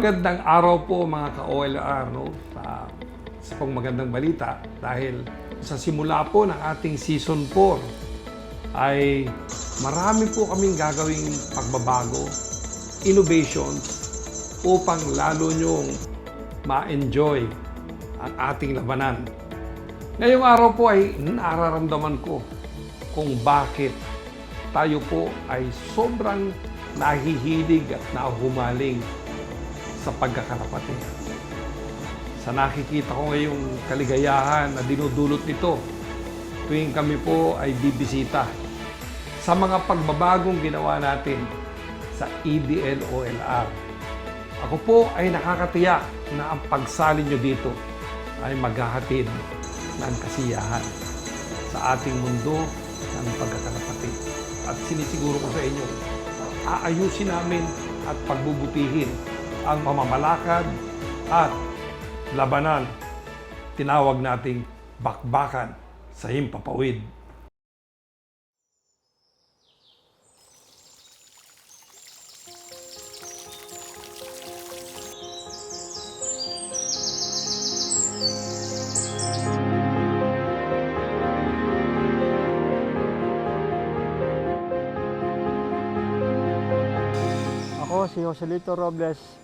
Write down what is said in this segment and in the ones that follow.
Magandang araw po mga ka-OLR no? sa, sa pong magandang balita dahil sa simula po ng ating season 4 ay marami po kaming gagawing pagbabago, innovations upang lalo nyong ma-enjoy ang ating labanan. Ngayong araw po ay nararamdaman ko kung bakit tayo po ay sobrang nahihilig at nahumaling sa pagkakalapati. Sa nakikita ko ngayong kaligayahan na dinudulot nito tuwing kami po ay bibisita sa mga pagbabagong ginawa natin sa EDL-OLR. Ako po ay nakakatiyak na ang pagsali nyo dito ay maghahatid ng kasiyahan sa ating mundo ng pagkakalapati. At sinisiguro ko sa inyo, aayusin namin at pagbubutihin ang pamamalakad at labanan. Tinawag nating bakbakan sa himpapawid. Ako si Joselito Robles,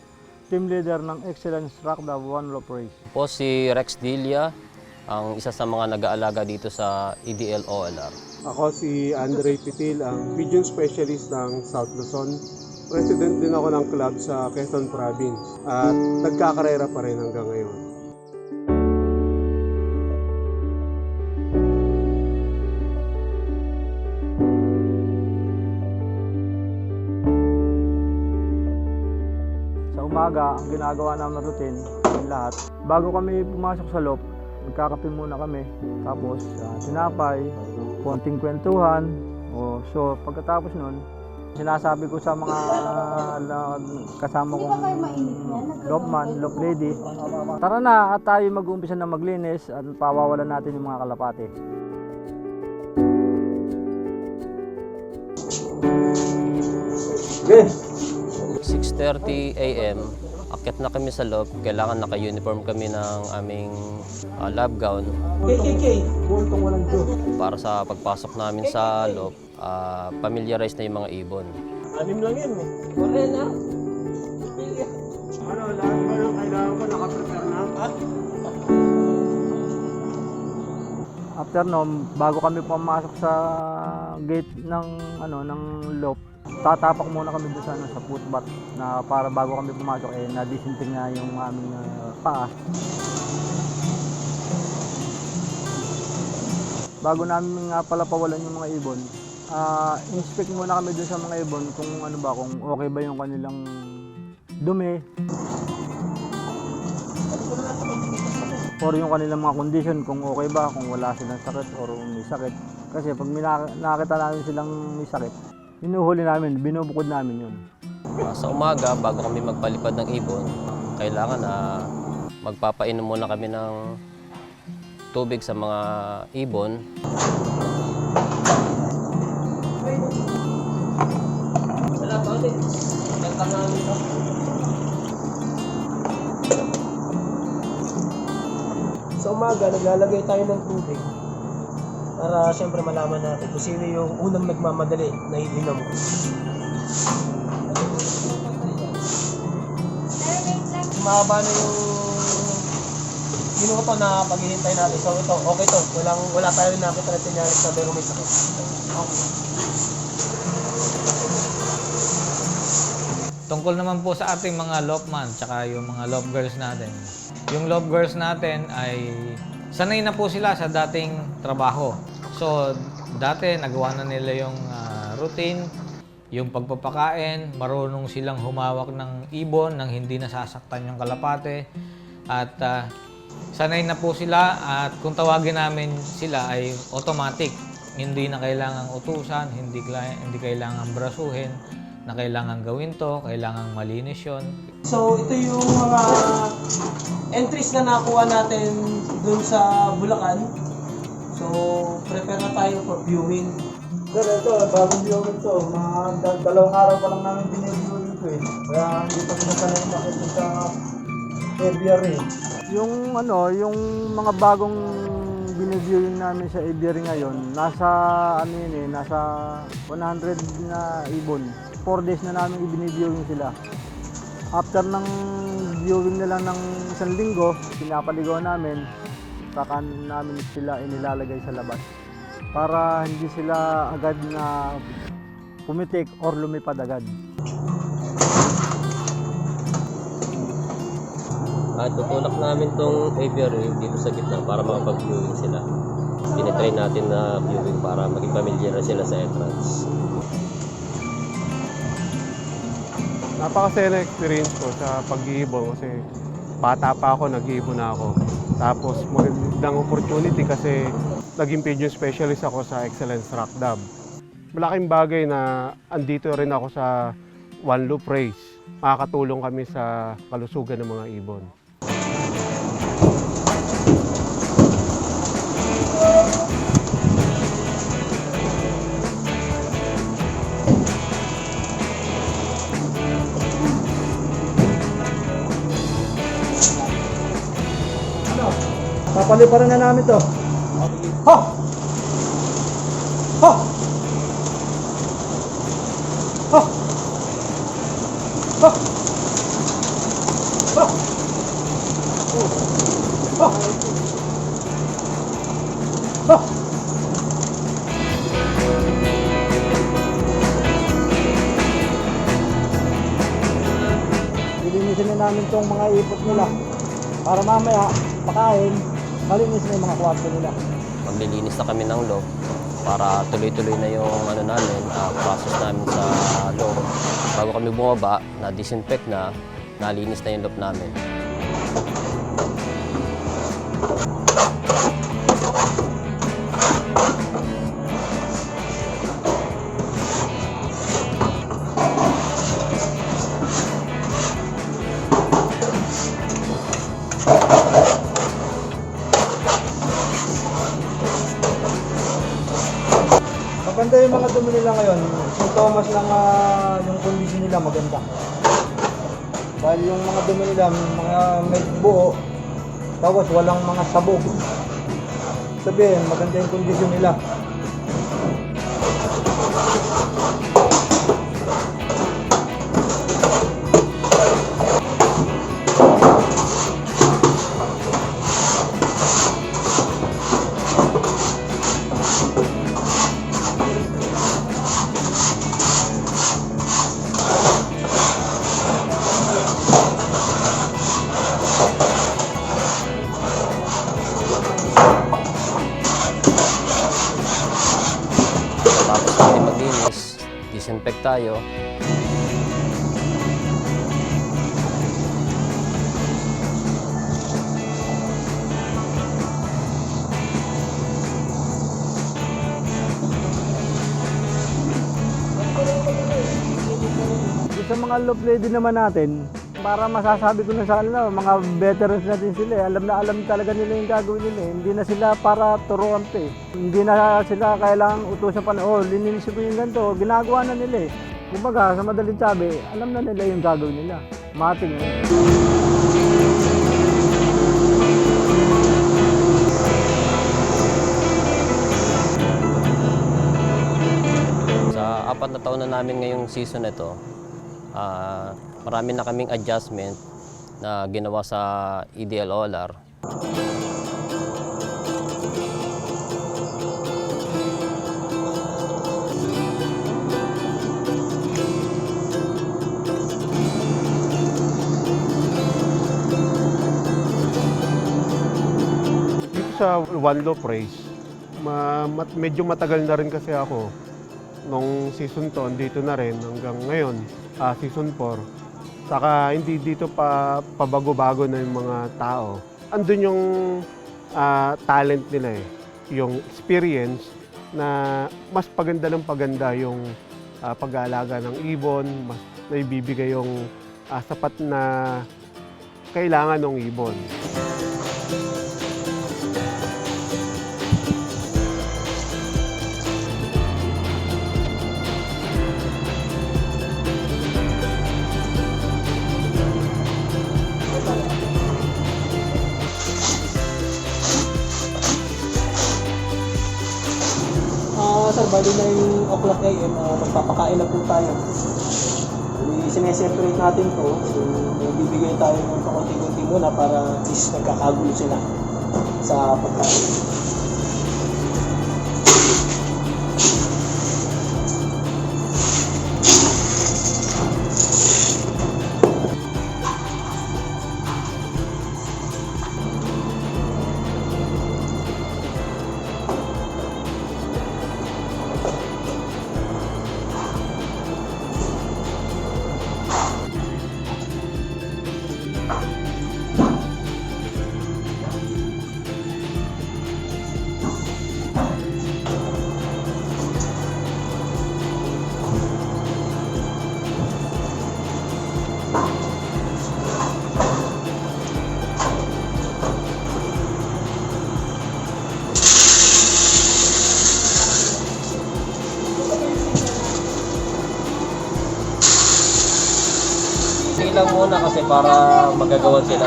team leader ng Excellence Rockda One Love Race. Po si Rex Dilia, ang isa sa mga nag-aalaga dito sa EDL OLR. Ako si Andre Pitil, ang Region Specialist ng South Luzon. President din ako ng club sa Quezon Province at nagkakarera pa rin hanggang ngayon. Umaga, ang ginagawa namin routine, yung lahat. Bago kami pumasok sa loob, magkakape muna kami. Tapos, ah, tinapay, konting kwentuhan. O, so, pagkatapos nun, sinasabi ko sa mga ah, kasama kong lopman, lop lady, tara na at tayo mag-umpisa na maglinis at pawawalan natin yung mga kalapate. Okay. 6.30 a.m., akit na kami sa loob. Kailangan naka-uniform kami ng aming ah, lab gown para sa pagpasok namin sa loob. ah, familiarize na yung mga ibon. Anim lang yan eh. Wala na. Ano, lahat ba ng kailangan ko nakaprepare na? Ha? After nun, bago kami pumasok sa gate ng ano ng loop, tatapak muna kami doon sa ano, sa footbath na para bago kami pumasok eh na-disinfect na yung aming ah, paa. Bago namin nga pala pawalan yung mga ibon, ah inspect muna kami doon sa mga ibon kung ano ba, kung okay ba yung kanilang dumi, or yung kanilang mga condition kung okay ba, kung wala silang sakit or may sakit. Kasi pag nakita namin silang may sakit, hinuhuli namin, binubukod namin yun. Ah, sa umaga, bago kami magpalipad ng ibon, kailangan na magpapainom muna kami ng tubig sa mga ibon. Sa umaga, naglalagay tayo ng tubig para siyempre malaman natin kung sino yung unang nagmamadali na iinom. Mahaba na yung minuto na paghihintay natin. So ito, okay to. Walang, wala tayo nakita na tinyarik na meron may sakit. Okay. Tungkol naman po sa ating mga lopman tsaka yung mga love girls natin. Yung love girls natin ay sanay na po sila sa dating trabaho. So, dati nagawa na nila yung ah, routine, yung pagpapakain, marunong silang humawak ng ibon nang hindi nasasaktan yung kalapate. At ah, sanay na po sila at kung tawagin namin sila ay automatic. Hindi na kailangang utusan, hindi, hindi kailangang brasuhin na kailangan gawin to, kailangan malinis yon. So ito yung mga entries na nakuha natin dun sa Bulacan. So prepare na tayo for viewing. Sir, ito, bagong viewing to. Mga dalawang araw pa lang namin binibigyan ito. eh. Kaya hindi pa sila sanay makita sa aviary. Yung ano, yung mga bagong biniviewing namin sa aviary ngayon, nasa ano yun eh, nasa 100 na ibon. 4 days na namin ibiniviewing sila. After ng viewing nila ng isang linggo, pinapaligaw namin, saka namin sila inilalagay sa labas. Para hindi sila agad na pumitik or lumipad agad. At tutulak namin tong aviary dito sa gitna para makapag-viewing sila. Tinitry natin na viewing para maging familiar sila sa entrance. Napakasaya na experience ko sa pag-iibon kasi bata pa ako, nag-iibon na ako. Tapos magandang opportunity kasi naging pigeon specialist ako sa Excellence Rock Dub. Malaking bagay na andito rin ako sa One Loop Race. Makakatulong kami sa kalusugan ng mga ibon. Papaliparan na namin to. Ha! Ha! Ha! Ha! Ha! Ha! Ha! Lilinisin na namin tong mga ipot nila para mamaya pakain, malinis na yung mga kwarto nila. Maglilinis na kami ng loob para tuloy-tuloy na yung ano namin, ah, process namin sa loob. Bago kami bumaba, na-disinfect na, nalinis na yung loob namin. Thomas lang ah, yung condition nila maganda. Dahil yung mga dumi nila, mga may buo, tapos walang mga sabog. Sabihin, maganda yung condition nila. Tapos kami maglinis, disinfect tayo. Sa mga love lady naman natin, para masasabi ko na sa ano, mga veterans natin sila, eh. alam na alam talaga nila yung gagawin nila. eh. Hindi na sila para turuan pa eh. Hindi na sila kailangang utusan pa na, oh, linisin ko yung ganito. Ginagawa na nila eh. Kumbaga, sa madaling sabi, alam na nila yung gagawin nila. Mating eh. Sa apat na taon na namin ngayong season ito, ah, marami na kaming adjustment na ginawa sa E EDL OLR. Dito sa One Loop Race, ma- mat- medyo matagal na rin kasi ako. Nung season to, dito na rin hanggang ngayon, ah, season 4. Saka hindi dito pa pabago-bago na yung mga tao. Andun yung ah, talent nila eh. Yung experience na mas paganda ng paganda yung ah, pag-aalaga ng ibon, mas naibibigay yung ah, sapat na kailangan ng ibon. Bali na yung o'clock AM, ah, magpapakain na po tayo. Sineseparate natin to, so bibigay tayo ng pakunti-kunti muna para least nagkakagulo sila sa pagkain. Lang muna kasi para magagawan sila.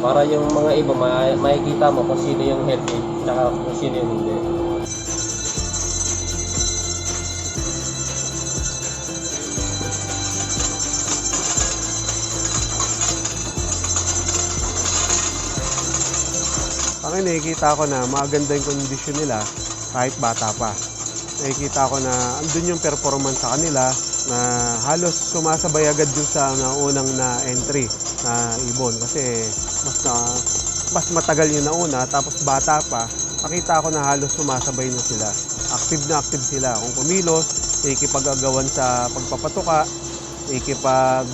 Para yung mga iba, ma- makikita mo kung sino yung healthy, tsaka kung sino yung hindi. Ang nakikita ko na maganda yung kondisyon nila kahit bata pa. Nakikita ko na andun yung performance sa kanila na halos sumasabay agad dun sa naunang na entry na ibon. Kasi mas na mas matagal yung nauna tapos bata pa nakita ko na halos sumasabay na sila. Active na active sila. Kung kumilos ikipag-agawan sa pagpapatuka ikipag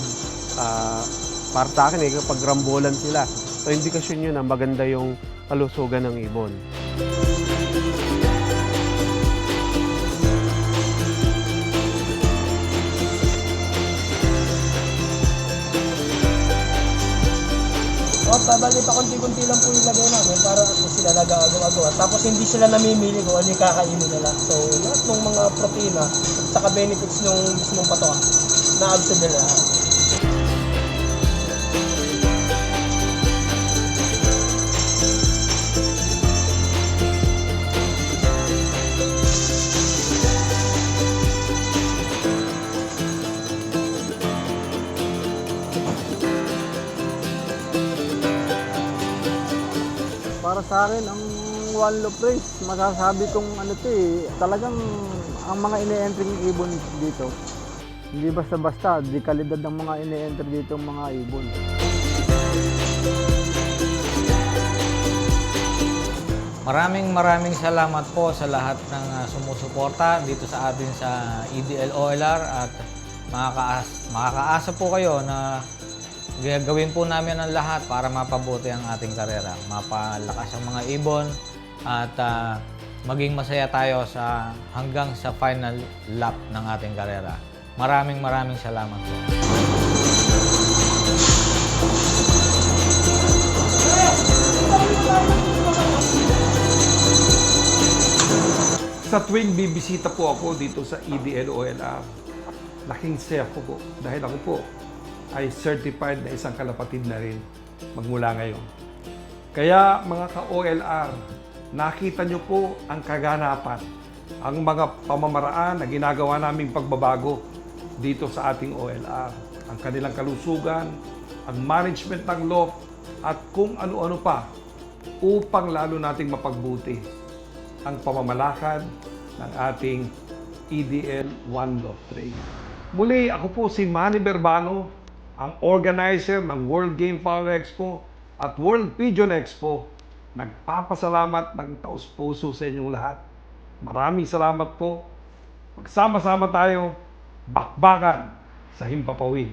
ah, para sa akin ikipag-rambulan sila. So indikasyon yun na maganda yung kalusugan ng ibon. O, pabali pa konti-kunti lang po yung lagay namin para at sila nag-aagaw-agaw. Tapos hindi sila namimili kung ano yung kakainin nila. So, lahat ng mga protina at saka benefits ng mismong patoka na-absorb nila sa akin, ang loaf race, masasabi kong ano to eh, talagang ang mga ine-entry ng ibon dito, hindi basta-basta, di kalidad ng mga ine-entry dito ang mga ibon. Maraming maraming salamat po sa lahat ng ah, sumusuporta dito sa atin sa EDL OLR at makakaas, makakaasa po kayo na gagawin po namin ang lahat para mapabuti ang ating karera, mapalakas ang mga ibon at ah, maging masaya tayo sa hanggang sa final lap ng ating karera. Maraming maraming salamat po. Sa tuwing bibisita po ako dito sa E EDL OLR, laking saya ko po dahil ako po ay certified na isang kalapatid na rin magmula ngayon. Kaya mga ka-OLR, nakita nyo po ang kaganapan, ang mga pamamaraan na ginagawa naming pagbabago dito sa ating OLR. Ang kanilang kalusugan, ang management ng law, at kung ano-ano pa upang lalo nating mapagbuti ang pamamalakad ng ating EDL One Love Train. Muli, ako po si Manny Berbano, ang organizer ng World Game Power Expo at World Pigeon Expo. Nagpapasalamat ng taos puso sa inyong lahat. Maraming salamat po. Magsama-sama tayo, bakbakan sa Himpapawid.